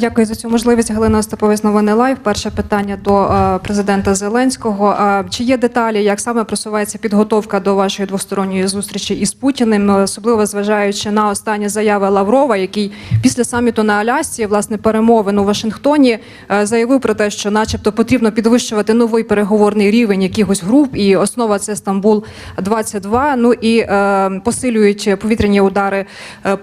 Дякую за цю можливість. Галина Остаповець, новини лайв. Перше питання до е, президента Зеленського. Е, Чи є деталі, як саме просувається підготовка до вашої двосторонньої зустрічі із Путіним, е, особливо зважаючи на останні заяви Лаврова, який після саміту на Алясці, власне, перемовин у Вашингтоні, заявив про те, що, начебто, потрібно підвищувати новий переговорний рівень якихось груп, і основа це Стамбул 22 Ну і посилюють повітряні удари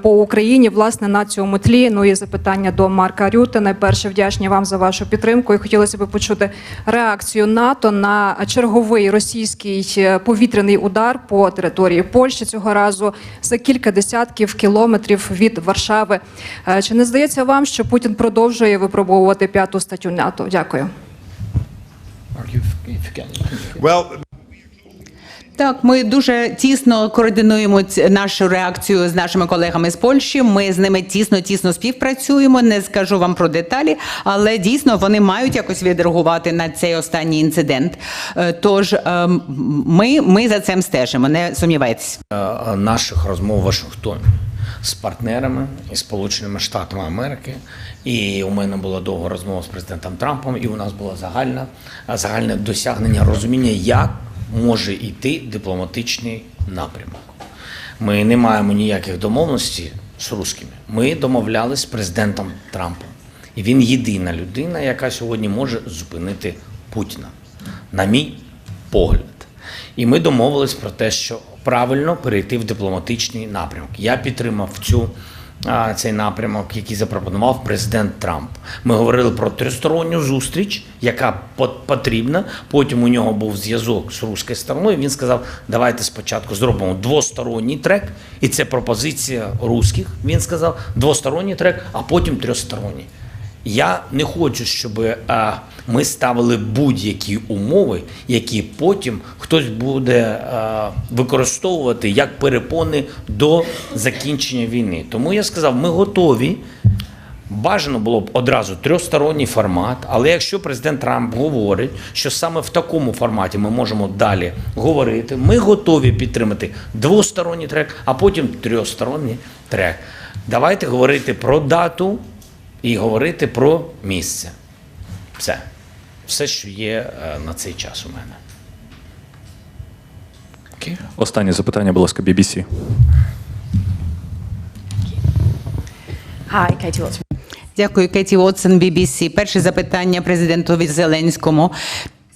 по Україні. Власне на цьому тлі. Ну і запитання до Марка Рюте. Найперше вдячні вам за вашу підтримку. І хотілося б почути реакцію НАТО на черговий російський е, повітряний удар по території Польщі цього разу за кілька десятків кілометрів від Варшави. Е, Чи не здається вам, що Путін продовжує випробовувати п'яту статтю НАТО? Дякую. Так, ми дуже тісно координуємо нашу реакцію з нашими колегами з Польщі. Ми з ними тісно тісно співпрацюємо. Не скажу вам про деталі, але дійсно вони мають якось відреагувати на цей останній інцидент. Е, Тож ем, ми, ми за цим стежимо. Не сумнівайтесь. Е, наших розмов в Вашингтоні з партнерами і Сполученими Штатами Америки. І у мене була довга розмова з президентом Трампом, і у нас було загальне, загальне досягнення розуміння, як може йти дипломатичний напрямок. Ми не маємо ніяких домовленостей з русскими. Ми домовлялися з президентом Трампом. І він єдина людина, яка сьогодні може зупинити Путіна, на мій погляд. І ми домовились про те, що правильно перейти в дипломатичний напрямок. Я підтримав цю. Цей напрямок, який запропонував президент Трамп. Ми говорили про тристоронню зустріч, яка по- потрібна. Потім у нього був зв'язок з руською стороною. Він сказав: давайте спочатку зробимо двосторонній трек, і це пропозиція русських. Він сказав двосторонній трек, а потім трьохсторонній. Я не хочу, щоб а, ми ставили будь-які умови, які потім хтось буде а, використовувати як перепони до закінчення війни. Тому я сказав, ми готові. Бажано було б одразу трьохсторонній формат, але якщо президент Трамп говорить, що саме в такому форматі ми можемо далі говорити, ми готові підтримати двосторонній трек, а потім трьохсторонній трек. Давайте говорити про дату і говорити про місце. Все. Все, що є е, на цей час у мене. Окей? Останнє запитання, будь ласка, BBC. Hi, Katie Watson. Дякую, Кеті Уотсон, BBC. Перше запитання президентові Зеленському.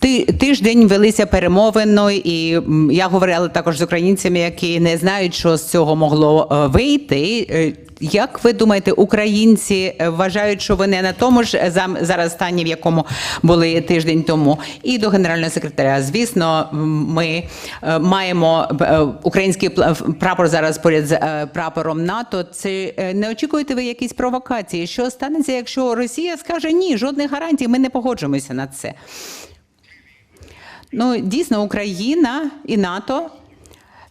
Ти тиждень велися перемовини, і я говорила також з українцями, які не знають, що з цього могло е, вийти. Е, Як ви думаєте, українці е, вважають, що вони на тому ж зараз стані, в якому були тиждень тому? І до генерального секретаря, звісно, ми маємо український прапор зараз поряд з прапором НАТО. Це не очікуєте ви якісь провокації? Що станеться, якщо Росія скаже ні, жодних гарантій, ми не погоджуємося на це? Ну, дійсно, Україна і НАТО.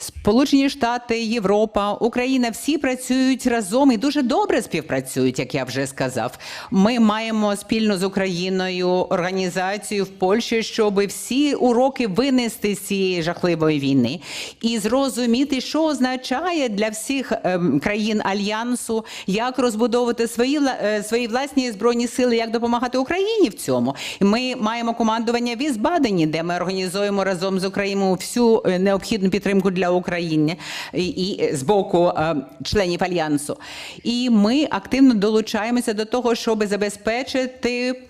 Сполучені Штати, Європа, Україна всі працюють разом і дуже добре співпрацюють, як я вже сказав. Ми маємо спільно з Україною організацію в Польщі, щоб всі уроки винести з цієї жахливої війни і зрозуміти, що означає для всіх ем, країн альянсу, як розбудовувати свої е, свої власні збройні сили, як допомагати Україні в цьому. Ми маємо командування в Ізбадені, де ми організуємо разом з Україною всю е, необхідну підтримку для України і, з боку е, членів альянсу. І ми активно долучаємося до того, щоб забезпечити.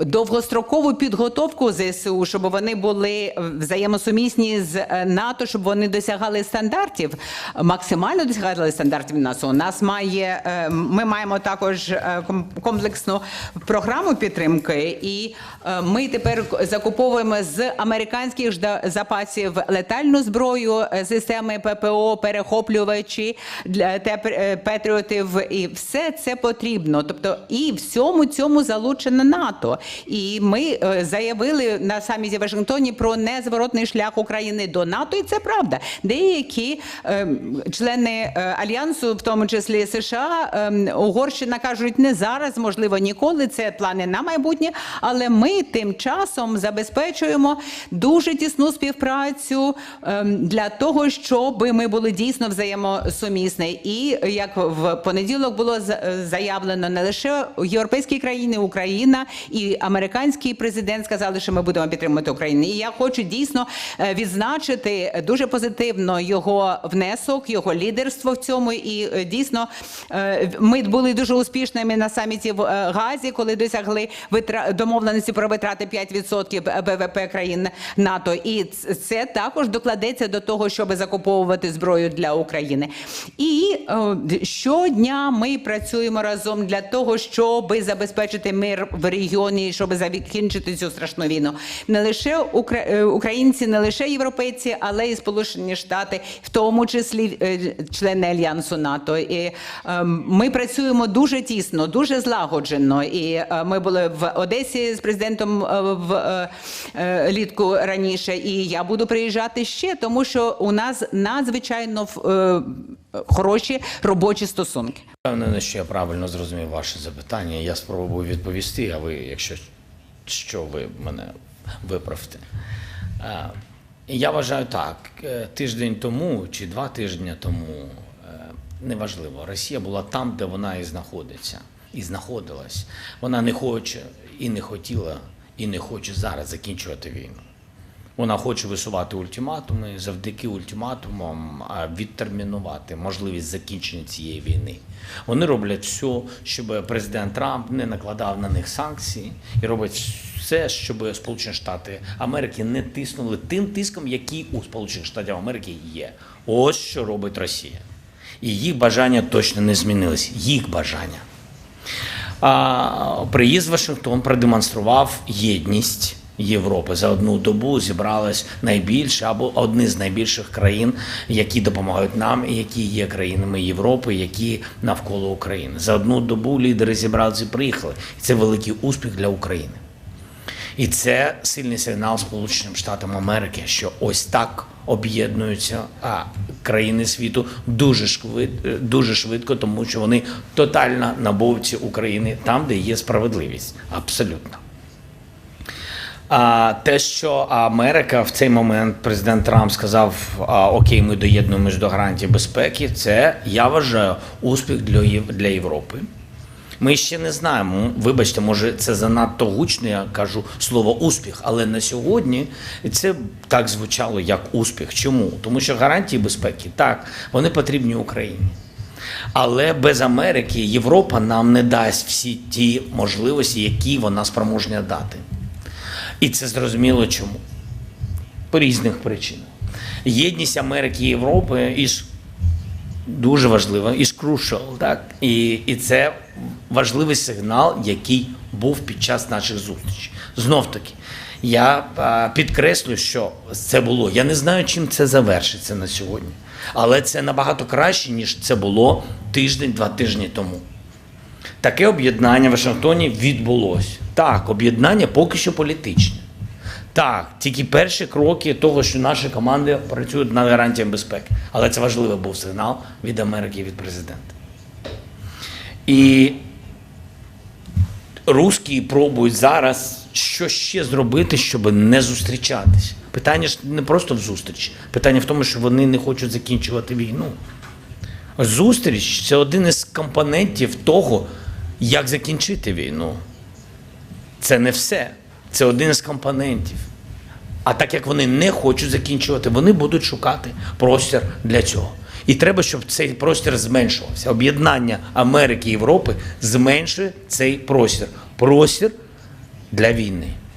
Довгострокову підготовку ЗСУ, щоб вони були взаємосумісні з е, НАТО, щоб вони досягали стандартів, максимально досягали стандартів НАТО. У нас має е, ми маємо також е, комплексну програму підтримки, і ми тепер закуповуємо з американських запасів летальну зброю, системи ППО, перехоплювачі для патріотів, і все це потрібно. Тобто, і всьому цьому залучено НАТО. І ми е, заявили на саміті в Вашингтоні про незворотний шлях України до НАТО, і це правда. Деякі е, члени е, альянсу, в тому числі США, е, Угорщина кажуть, не зараз, можливо, ніколи. Це плани на майбутнє. Але ми тим часом забезпечуємо дуже тісну співпрацю е, для того, щоб ми були дійсно взаємосумісні. І як в понеділок було е, заявлено, не лише європейські країни, Україна і американський президент сказали, що ми будемо підтримувати Україну. І я хочу дійсно е, відзначити дуже позитивно його внесок, його лідерство в цьому. І е, дійсно е, ми були дуже успішними на саміті в Газі, коли досягли домовленості про витрати 5% БВП країн НАТО. І це також докладеться до того, щоб закуповувати зброю для України. І щодня ми працюємо разом для того, щоб забезпечити мир в регіоні, щоб закінчити цю страшну війну. Не лише е, українці, не лише європейці, але і Сполучені Штати, в тому числі е, члени альянсу НАТО. І е, ми працюємо дуже тісно, дуже злагоджено. І е, ми були в Одесі з президентом в літку раніше. І я буду приїжджати ще, тому що у нас надзвичайно хороші робочі стосунки. Впевнений, що я правильно зрозумів ваше запитання. Я спробую відповісти, а ви, якщо що, ви мене виправте. Е, Я вважаю так, е, тиждень тому чи два тижні тому, е, неважливо, Росія була там, де вона і знаходиться, і знаходилась. Вона не хоче і не хотіла, і не хоче зараз закінчувати війну. Вона хоче висувати ультиматуми, завдяки ультиматумам відтермінувати можливість закінчення цієї війни. Вони роблять все, щоб президент Трамп не накладав на них санкції і роблять все, щоб Сполучені Штати Америки не тиснули тим тиском, який у Сполучених Штатів Америки є. Ось що робить Росія. І їх бажання точно не змінились. Їх бажання. Приїзд в Вашингтон продемонстрував єдність Європи. За одну добу зібралось найбільше або одні з найбільших країн, які допомагають нам, і які є країнами Європи, які навколо України. За одну добу лідери зібралися і приїхали. І це великий успіх для України. І це сильний сигнал Сполученим Штатам Америки, що ось так об'єднуються країни світу дуже швидко, дуже швидко, тому що вони тотально набовці України там, де є справедливість. Абсолютно. А те, що Америка в цей момент президент Трамп сказав: Окей, ми доєднуємось до гарантії безпеки. Це я вважаю успіх для для Європи. Ми ще не знаємо. Вибачте, може, це занадто гучно. Я кажу слово успіх, але на сьогодні це так звучало як успіх. Чому? Тому що гарантії безпеки так вони потрібні Україні. Але без Америки Європа нам не дасть всі ті можливості, які вона спроможна дати. І це зрозуміло чому. По різних причинах. Єдність Америки і Європи іж дуже важлива, іж crucial, так? І, і це важливий сигнал, який був під час наших зустрічей. Знов таки, я підкреслю, що це було. Я не знаю, чим це завершиться на сьогодні. Але це набагато краще, ніж це було тиждень-два тижні тому. Таке об'єднання в Вашингтоні відбулося. Так, об'єднання поки що політичне. Так, тільки перші кроки того, що наші команди працюють над гарантіями безпеки. Але це важливий був сигнал від Америки від президента. І русські пробують зараз що ще зробити, щоб не зустрічатись. Питання ж не просто в зустрічі. Питання в тому, що вони не хочуть закінчувати війну. Зустріч це один із компонентів того, як закінчити війну. Це не все. Це один з компонентів. А так як вони не хочуть закінчувати, вони будуть шукати простір для цього. І треба, щоб цей простір зменшувався. Об'єднання Америки і Європи зменшує цей простір. Простір для війни.